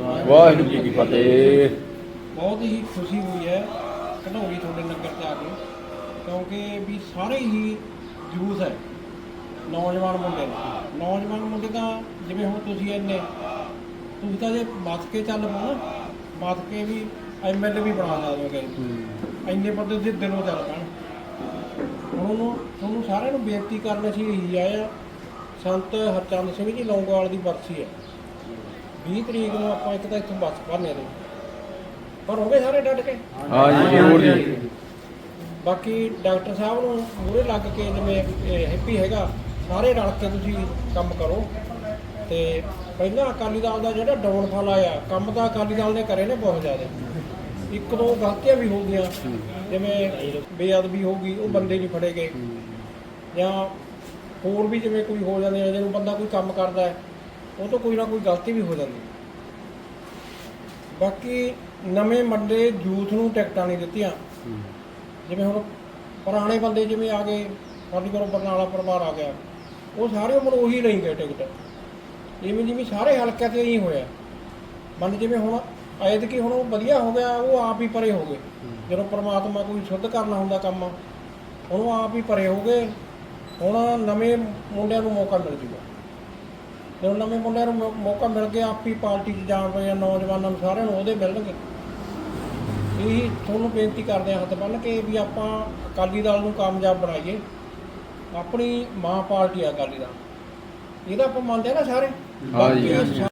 ਵਾਹਿਗੁਰੂ ਜੀ ਕੀ ਫਤਿਹ। ਬਹੁਤ ਹੀ ਖੁਸ਼ੀ ਹੋਈ ਹੈ ਘਨੌਰੀ ਤੁਹਾਡੇ ਨਗਰ ਤੇ ਆ ਕੇ ਕਿਉਂਕਿ ਵੀ ਸਾਰੇ ਹੀ ਜੂਸ ਹੈ ਨੌਜਵਾਨ ਮੁੰਡੇ ਨੇ ਨੌਜਵਾਨ ਮੁੰਡੇ ਤਾਂ ਜਿਵੇਂ ਹੁਣ ਤੁਸੀਂ ਇੰਨੇ ਤੁਸੀਂ ਤਾਂ ਜੇ ਬਚ ਕੇ ਚੱਲ ਪਓ ਨਾ ਬਚ ਕੇ ਵੀ ਐਮਐਲਏ ਵੀ ਬਣਾ ਸਕਦੇ ਹੋ। ਇੰਨੇ ਬੰਦੇ ਦੇ ਦਿਲੋਂ ਚੱਲ ਪੈਣ। ਹੁਣ ਉਹਨੂੰ ਤੁਹਾਨੂੰ ਸਾਰਿਆਂ ਨੂੰ ਬੇਨਤੀ ਕਰਨ ਅਸੀਂ ਇਹੀ ਆਏ ਆ ਸੰਤ ਹਰਚੰਦ ਸਿੰਘ ਜੀ ਲੌਂਗੋਵਾਲ ਦੀ ਬਰਸੀ ਹੈ। 20 ਤਰੀਕ ਨੂੰ ਆਪਾਂ ਇੱਕ ਤਾਂ ਇੱਥੋਂ ਬੱਸ ਭਰਨੇ ਦੇ ਪਰ ਹੋ ਗਏ ਸਾਰੇ ਡਟ ਕੇ? ਹਾਂ ਜੀ ਜ਼ਰੂਰ ਜੀ। ਬਾਕੀ ਡਾਕਟਰ ਸਾਹਿਬ ਨੂੰ ਮੂਹਰੇ ਲੱਗ ਕੇ ਜਿਵੇਂ ਇਹ ਹੈਪੀ ਹੈਗਾ ਸਾਰੇ ਰਲ ਕੇ ਤੁਸੀਂ ਕੰਮ ਕਰੋ। ਤੇ ਪਹਿਲਾਂ ਅਕਾਲੀ ਦਲ ਦਾ ਜਿਹੜਾ ਡਾਊਨਫਾਲ ਆਇਆ ਕੰਮ ਤਾਂ ਅਕਾਲੀ ਦਲ ਨੇ ਕਰੇ ਨੇ ਬਹੁਤ ਜ਼ਿਆਦਾ। ਇੱਕ ਦੋ ਗਲਤੀਆਂ ਵੀ ਹੋ ਗਈਆਂ। ਜਿਵੇਂ ਬੇਅਦਬੀ ਹੋ ਗਈ ਉਹ ਬੰਦੇ ਨਹੀਂ ਫੜੇ ਗਏ। ਜਾਂ ਹੋਰ ਵੀ ਜਿਵੇਂ ਕੋਈ ਹੋ ਜਾਂਦੇ ਆ ਜਦੋਂ ਬੰਦਾ ਕੋਈ ਕੰਮ ਕਰਦਾ ਹੈ ਉਹ ਤੋਂ ਕੋਈ ਨਾ ਕੋਈ ਗਲਤੀ ਵੀ ਹੋ ਜਾਂਦੀ। ਬਾਕੀ ਨਵੇਂ ਮੰਡੇ ਯੂਥ ਨੂੰ ਟਿਕਟਾਂ ਨਹੀਂ ਦਿੱਤੀਆਂ। ਜਿਵੇਂ ਹੁਣ ਪੁਰਾਣੇ ਬੰਦੇ ਜਿਵੇਂ ਆ ਗਏ ਸਾਡੇ ਕੋਲ ਬਰਨਾਲਾ ਪਰਿਵਾਰ ਆ ਗਿਆ। ਉਹ ਸਾਰੇ ਹੁਣ ਉਹੀ ਲਈ ਗਏ ਟਿਕਟ। ਜਿਵੇਂ ਜਿਵੇਂ ਸਾਰੇ ਹਲਕਿਆਂ ਤੇ ਇਹੀ ਹੋਇਆ। ਮੰਨ ਜਿਵੇਂ ਹੁਣ ਐਤਕੀ ਹੁਣ ਉਹ ਵਧੀਆ ਹੋ ਗਿਆ ਉਹ ਆਪ ਹੀ ਪਰੇ ਹੋ ਗਏ। ਜਦੋਂ ਪ੍ਰਮਾਤਮਾ ਕੋਈ ਸ਼ੁੱਧ ਕਰਨਾ ਹੁੰਦਾ ਕੰਮ ਉਹ ਆਪ ਹੀ ਪਰੇ ਹੋ ਗਏ। ਹੁਣ ਨਵੇਂ ਮੁੰਡਿਆਂ ਨੂੰ ਮੌਕਾ ਮਿਲ ਜੂਗਾ। ਜਦੋਂ ਨਵੇਂ ਮੁੰਡਿਆਂ ਨੂੰ ਮੌ- ਮੌਕਾ ਮਿਲ ਗਿਆ ਆਪ ਪਾਰਟੀ 'ਚ ਜਾਣ ਰਹੇ ਨੌਜਵਾਨਾਂ ਨੂੰ ਸਾਰਿਆਂ ਨੂੰ ਉਹਦੇ ਮਿਲਣਗੇ। ਇਹੀ ਤੁਹਾਨੂੰ ਬੇਨਤੀ ਕਰਦੇ ਹਾਂ ਹੱਥ ਬੰਨ੍ਹ ਕੇ ਵੀ ਆਪਾਂ ਅਕਾਲੀ ਦਲ ਨੂੰ ਕਾਮਯਾਬ ਬਣਾਈਏ। ਆਪਣੀ ਮਾਂ ਪਾਰਟੀ ਆ ਅਕਾਲੀ ਦਲ। ਇਹਦਾ ਆਪਾਂ ਮੰਨਦੇ ਆ ਨਾ ਸਾਰੇ? ਹਾਂ ਜੀ, ਹਾਂ ਜੀ।